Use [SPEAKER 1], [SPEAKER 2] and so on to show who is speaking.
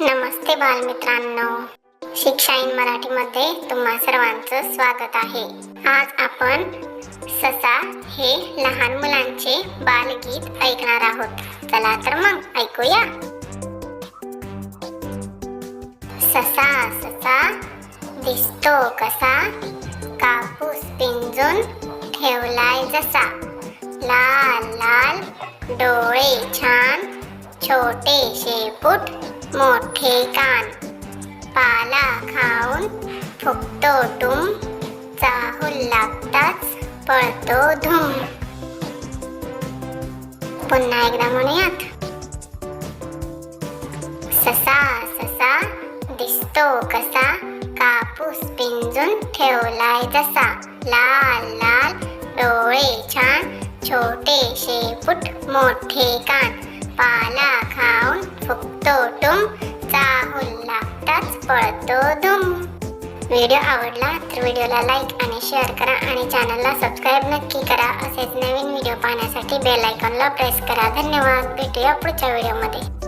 [SPEAKER 1] नमस्ते बालमित्रांनो. शिक्षा इन मराठीमध्ये तुम्हा सर्वांचं स्वागत आहे. आज आपण ससा हे लहान मुलांचे बालगीत ऐकणार आहोत. चला तर मग ऐकूया. ससा ससा दिसतो कसा? कापूस पिंजून ठेवलाय जसा. लाल लाल डोळे छान छोटे शेपूट मोठे कान पाला खाऊन फुकतो टुम चाहूल लागताच पळतो धूम पुन्हा एकदा म्हणूयात ससा ससा दिसतो कसा कापूस पिंजून ठेवलाय जसा लाल लाल डोळे छान छोटे शेपूट मोठे कान पाला खा फुकतो टुम चाहूल लागताच पळतो धुम व्हिडिओ आवडला तर व्हिडिओला लाईक आणि शेअर करा आणि चॅनलला सबस्क्राईब नक्की करा. असेच नवीन व्हिडिओ पाहण्यासाठी बेल आयकॉनला प्रेस करा. धन्यवाद. भेटूया पुढच्या व्हिडिओमध्ये.